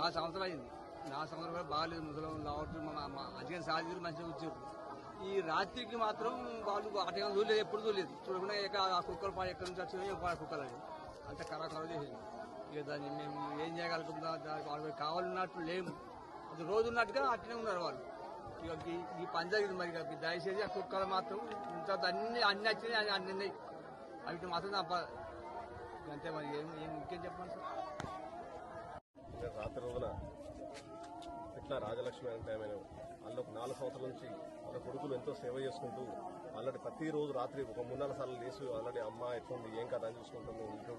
నా సంవత్సరం కూడా బాగాలేదు ముసలం రావచ్చు మా అధికం సాధించారు మంచిగా వచ్చారు. ఈ రాత్రికి మాత్రం వాళ్ళు అటగా చూడలేదు ఎప్పుడు చూడలేదు. చూడకుండా ఇక ఆ కుక్కలు పా ఎక్కడి నుంచి వచ్చినాయి ఆ కుక్కలు అని. అంత కరాఖరా చేసింది. ఇక దాన్ని మేము ఏం చేయగలుగుతుందా దానికి వాళ్ళకి కావాలన్నట్టు లేము. అది రోజున్నట్టుగా అట్లనే ఉన్నారు వాళ్ళు. ఇక ఈ- పంజాగింది పని జరిగింది మరి ఇక. దయచేసి ఆ కుక్కలు మాత్రం ఇంత అన్ని అన్ని వచ్చినాయి అన్ని అన్ని ఉన్నాయి. అవి మాత్రం తప్ప అంతే మరి. ఏం ఏం ఇంకేం చెప్పండి సార్? రాత్రి రోజున ఇట్లా రాజలక్ష్మి అంటే ఆమె వాళ్ళు నాలుగు సంవత్సరాల నుంచి వాళ్ళ కొడుకులు ఎంతో సేవ చేసుకుంటూ ఆల్రెడీ ప్రతిరోజు రాత్రి ఒక మూడు నాలుగు సార్లు లేచి ఆల్రెడీ అమ్మ ఎట్లుంది ఏం కదా అని చూసుకుంటుంది ఇంట్లో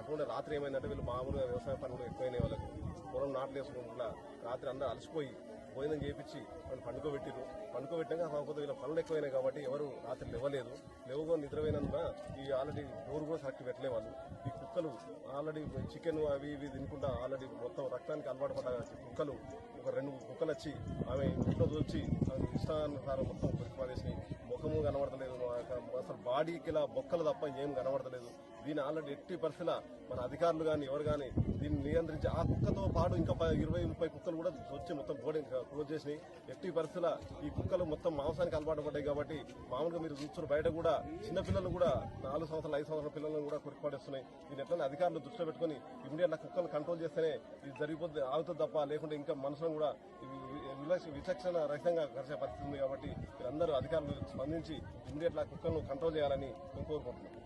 అటువంటి రాత్రి ఏమైందంటే వీళ్ళు మామూలుగా వ్యవసాయ పనులు ఎక్కువైనాయి వాళ్ళకి. పొలం నాట్లు వేసుకుంటున్నా రాత్రి అందరూ అలసిపోయి భోజనం చేయించి వాళ్ళు పండుకోబెట్టిరు పండుకోబెట్టాక కాకపోతే వీళ్ళ పనులు ఎక్కువైనాయి కాబట్టి ఎవరు రాత్రి లేవలేదు. లేవుగా నిద్రపోయినందున ఈ ఆల్రెడీ డోర్ కూడా కరెక్ట్ పెట్టలే వాళ్ళు. ఈ కుక్కలు ఆల్రెడీ చికెన్ అవి ఇవి తినుకుంటా ఆల్రెడీ మొత్తం రక్తానికి అలవాటు పడ్డ కుక్కలు ఒక రెండు కుక్కలు వచ్చి ఆమె ఇంట్లో దూచి ఆమె ఇష్టానుసారం మొత్తం పరిపాలేసి ముఖము కనబడతలేదు. అసలు బాడీకి ఇలా బొక్కలు తప్ప ఏం కనబడతలేదు. దీని ఆల్రెడీ ఎట్టి పరిస్థితుల మన అధికారులు కానీ ఎవరు కానీ దీన్ని నియంత్రించి ఆ కుక్కతో పాటు ఇంకా ఇరవై ముప్పై కుక్కలు కూడా వచ్చి మొత్తం బోర్డింగ్ క్లోజ్ చేసినాయి. ఎట్టి పరిస్థితుల ఈ కుక్కలు మొత్తం మాంసానికి అలవాటు పడ్డాయి కాబట్టి మామూలుగా మీరు చూస్తున్న బయట కూడా చిన్నపిల్లలు కూడా నాలుగు సంవత్సరాలు ఐదు సంవత్సరాల పిల్లలను కూడా కురికిపడేస్తున్నాయి దీని ఎట్లా అధికారులు దృష్టిలో పెట్టుకుని ఇమీడియట్ కుక్కలు కంట్రోల్ చేస్తేనే ఇది జరిగిపోతుంది ఆగుతుంది తప్ప లేకుంటే ఇంకా మనుషులను కూడా ఇవి విచక్షణ రహితంగా కలిసే పరిస్థితి ఉంది కాబట్టి మీరందరూ అధికారులు స్పందించి ఇమీడియట్ కుక్కలను కంట్రోల్ చేయాలని కోరుకుంటున్నాం.